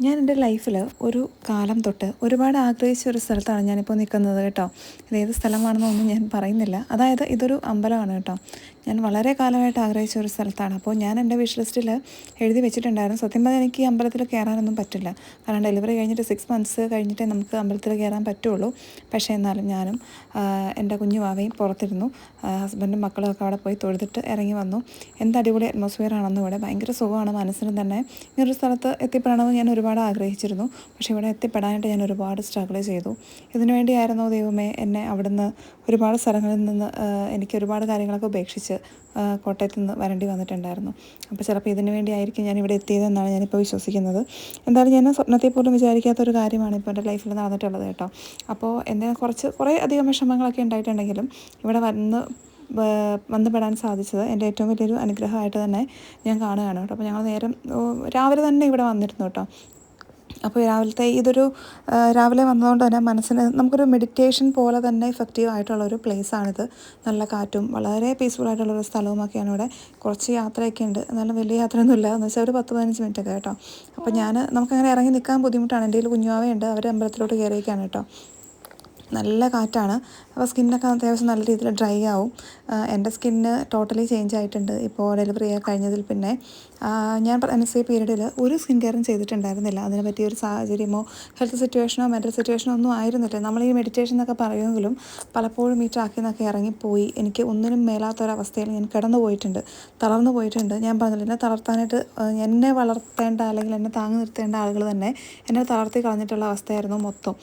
ഞാൻ എന്റെ ലൈഫിൽ ഒരു കാലം തൊട്ട് ഒരുപാട് ആഗ്രഹിച്ച ഒരു സ്ഥലത്താണ് ഞാനിപ്പോൾ നിൽക്കുന്നത് കേട്ടോ. ഇത് ഏത് സ്ഥലമാണെന്നൊന്നും ഞാൻ പറയുന്നില്ല. അതായത് ഇതൊരു അമ്പലമാണ് കേട്ടോ. ഞാൻ വളരെ കാലമായിട്ട് ആഗ്രഹിച്ച ഒരു സ്ഥലത്താണ്. അപ്പോൾ ഞാൻ എന്റെ വിഷ് ലിസ്റ്റിൽ എഴുതി വെച്ചിട്ടുണ്ടായിരുന്നു. സത്യം പറഞ്ഞാൽ എനിക്ക് ഈ അമ്പലത്തിൽ കയറാനൊന്നും പറ്റില്ല. കാരണം ഡെലിവറി കഴിഞ്ഞിട്ട് സിക്സ് മന്ത്സ് കഴിഞ്ഞിട്ട് നമുക്ക് അമ്പലത്തിൽ കയറാൻ പറ്റുള്ളൂ. പക്ഷേ എന്നാലും ഞാനും എന്റെ കുഞ്ഞു വാവയും പുറത്തിരുന്നു. ഹസ്ബൻഡും മക്കളും ഒക്കെ അവിടെ പോയി തൊഴുതിട്ട് ഇറങ്ങി വന്നു. എന്ത് അടിപൊളി അറ്റ്മോസ്ഫിയർ ആണെന്ന് ഇവിടെ ഭയങ്കര സുഖമാണ്. മനസ്സിന് തന്നെ ഇങ്ങനൊരു സ്ഥലത്ത് എത്തിപ്പെടണമെന്ന് ഞാൻ ഒരുപാട് ആഗ്രഹിച്ചിരുന്നു. പക്ഷേ ഇവിടെ എത്തിപ്പെടാനായിട്ട് ഞാൻ ഒരുപാട് സ്ട്രഗിൾ ചെയ്തു. ഇതിനുവേണ്ടിയായിരുന്നു ദൈവമേ എന്നെ അവിടുന്ന് ഒരുപാട് സ്ഥലങ്ങളിൽ നിന്ന് എനിക്ക് ഒരുപാട് കാര്യങ്ങളൊക്കെ ഉപേക്ഷിച്ച് കോട്ടയത്ത് നിന്ന് വരേണ്ടി വന്നിട്ടുണ്ടായിരുന്നു. അപ്പോൾ ചിലപ്പോൾ ഇതിനു വേണ്ടിയായിരിക്കും ഞാൻ ഇവിടെ എത്തിയതെന്നാണ് ഞാനിപ്പോൾ വിശ്വസിക്കുന്നത്. എന്തായാലും ഞാൻ സ്വപ്നത്തെ പോലും വിചാരിക്കാത്ത ഒരു കാര്യമാണ് ഇപ്പോൾ എന്റെ ലൈഫിൽ നടന്നിട്ടുള്ളത് കേട്ടോ. അപ്പോൾ എന്റെ കുറച്ച് കുറേ അധികം വിഷമങ്ങളൊക്കെ ഉണ്ടായിട്ടുണ്ടെങ്കിലും ഇവിടെ വന്ന് ബന്ധപ്പെടാൻ സാധിച്ചത് എന്റെ ഏറ്റവും വലിയൊരു അനുഗ്രഹമായിട്ട് തന്നെ ഞാൻ കാണുകയാണ് കേട്ടോ. അപ്പോൾ ഞങ്ങൾ നേരം രാവിലെ തന്നെ ഇവിടെ വന്നിരുന്നു കേട്ടോ. അപ്പോൾ രാവിലത്തെ ഇതൊരു രാവിലെ വന്നതുകൊണ്ട് തന്നെ മനസ്സിന് നമുക്കൊരു മെഡിറ്റേഷൻ പോലെ തന്നെ ഇഫക്റ്റീവ് ആയിട്ടുള്ള ഒരു പ്ലേസാണിത് നല്ല കാറ്റും വളരെ പീസ്ഫുൾ ആയിട്ടുള്ള ഒരു സ്ഥലവുമൊക്കെയാണ് ഇവിടെ. കുറച്ച് യാത്രയൊക്കെ ഉണ്ട്. എന്നാലും വലിയ യാത്രയൊന്നുമില്ല. എന്ന് വെച്ചാൽ ഒരു പത്ത് പതിനഞ്ച് മിനിറ്റ് ഒക്കെ കേട്ടോ. അപ്പോൾ ഞാൻ നമുക്കങ്ങനെ ഇറങ്ങി നിൽക്കാൻ ബുദ്ധിമുട്ടാണ്. എന്റെ കയ്യിൽ കുഞ്ഞുവാവയുണ്ട്. അവർ അമ്പലത്തിലോട്ട് കയറിയേക്കാണ് കേട്ടോ. നല്ല കാറ്റാണ്. അപ്പോൾ സ്കിന്നൊക്കെ അത്യാവശ്യം നല്ല രീതിയിൽ ഡ്രൈ ആവും. എന്റെ സ്കിന്ന് ടോട്ടലി ചേഞ്ച് ആയിട്ടുണ്ട്. ഇപ്പോൾ ഡെലിവറി കഴിഞ്ഞതിൽ പിന്നെ ഞാൻ എൻ എസ് പീരീഡിൽ ഒരു സ്കിൻ കെയറും ചെയ്തിട്ടുണ്ടായിരുന്നില്ല. അതിനെ പറ്റിയ ഒരു സാഹചര്യമോ ഹെൽത്ത് സിറ്റുവേഷനോ മെന്റൽ സിറ്റുവേഷനോ ഒന്നും ആയിരുന്നില്ല. നമ്മൾ ഈ മെഡിറ്റേഷൻ എന്നൊക്കെ പറയുമെങ്കിലും പലപ്പോഴും ഈ ട്രാക്കിൽ നിന്നൊക്കെ ഇറങ്ങിപ്പോയി. എനിക്ക് ഒന്നിനും മേലാത്തൊരവസ്ഥയിൽ ഞാൻ കിടന്നു പോയിട്ടുണ്ട്. തളർന്നു പോയിട്ടുണ്ട്. ഞാൻ പറഞ്ഞില്ല എന്നെ തളർത്താനായിട്ട് എന്നെ വളർത്തേണ്ട അല്ലെങ്കിൽ എന്നെ താങ്ങി നിർത്തേണ്ട ആളുകൾ തന്നെ എന്നെ തളർത്തി കളഞ്ഞിട്ടുള്ള അവസ്ഥയായിരുന്നു മൊത്തം.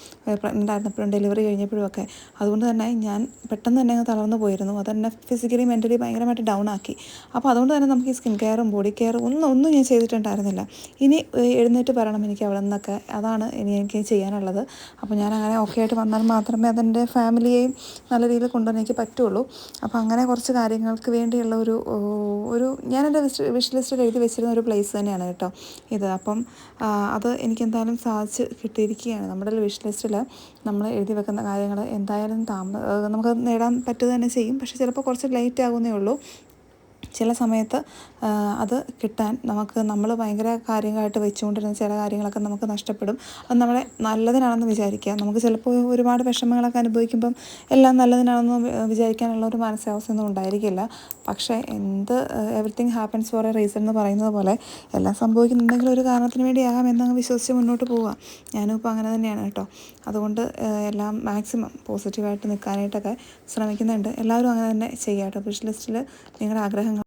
പ്രഗ്നന്റ് ആയിരുന്നപ്പോഴും ഡെലിവറി ഒക്കെ അതുകൊണ്ട് തന്നെ ഞാൻ പെട്ടെന്ന് തന്നെ അങ്ങ് തളർന്നു പോയിരുന്നു. അതെന്നെ ഫിസിക്കലി മെന്റലി ഭയങ്കരമായിട്ട് ഡൗൺ ആക്കി. അപ്പോൾ അതുകൊണ്ട് തന്നെ നമുക്ക് ഈ സ്കിൻ കെയറും ബോഡി കെയറും ഒന്നും ഒന്നും ഞാൻ ചെയ്തിട്ടുണ്ടായിരുന്നില്ല. ഇനി എഴുന്നേറ്റ് പറയണം എനിക്ക് അവിടെ നിന്നൊക്കെ. അതാണ് ഇനി എനിക്ക് ചെയ്യാനുള്ളത്. അപ്പോൾ ഞാൻ അങ്ങനെ ഓക്കെ ആയിട്ട് വന്നാൽ മാത്രമേ അതെന്റെ ഫാമിലിയെയും നല്ല രീതിയിൽ കൊണ്ടുവരാൻ എനിക്ക് പറ്റുള്ളൂ. അപ്പോൾ അങ്ങനെ കുറച്ച് കാര്യങ്ങൾക്ക് വേണ്ടിയുള്ള ഒരു ഒരു ഞാൻ എന്റെ വിഷ് ലിസ്റ്റിൽ എഴുതി വെച്ചിരുന്ന ഒരു പ്ലേസ് തന്നെയാണ് കേട്ടോ ഇത്. അപ്പം അത് എനിക്ക് എന്തായാലും സാധിച്ച് കിട്ടിയിരിക്കുകയാണ്. നമ്മുടെ വിഷ് ലിസ്റ്റിൽ നമ്മൾ എഴുതി വെക്കുന്ന കാര്യങ്ങൾ എന്തായാലും താമ നമുക്ക് നേടാൻ പറ്റുക തന്നെ ചെയ്യും. പക്ഷേ ചിലപ്പോൾ കുറച്ച് ലേറ്റ് ആകുന്നേ ഉള്ളൂ. ചില സമയത്ത് അത് കിട്ടാൻ നമുക്ക് നമ്മൾ ഭയങ്കര കാര്യങ്ങളായിട്ട് വെച്ചുകൊണ്ടിരുന്ന ചില കാര്യങ്ങളൊക്കെ നമുക്ക് നഷ്ടപ്പെടും. അത് നമ്മളെ നല്ലതിനാണെന്ന് വിചാരിക്കുക. നമുക്ക് ചിലപ്പോൾ ഒരുപാട് വിഷമങ്ങളൊക്കെ അനുഭവിക്കുമ്പം എല്ലാം നല്ലതിനാണെന്ന് വിചാരിക്കാനുള്ള ഒരു മാനസികാവസ്ഥ ഒന്നും ഉണ്ടായിരിക്കില്ല. പക്ഷേ എന്ത് everything happens for a reason എന്ന് പറയുന്നത് പോലെ എല്ലാം സംഭവിക്കുന്നുണ്ടെങ്കിൽ ഒരു കാരണത്തിന് വേണ്ടിയാകാം എന്നങ്ങ് വിശ്വസിച്ച് മുന്നോട്ട് പോവുക. ഞാനും ഇപ്പോൾ അങ്ങനെ തന്നെയാണ് കേട്ടോ. അതുകൊണ്ട് എല്ലാം മാക്സിമം പോസിറ്റീവായിട്ട് നിൽക്കാനായിട്ടൊക്കെ ശ്രമിക്കുന്നുണ്ട്. എല്ലാവരും അങ്ങനെ തന്നെ ചെയ്യാം കേട്ടോ. വിഷ് ലിസ്റ്റിൽ നിങ്ങളുടെ ആഗ്രഹങ്ങൾ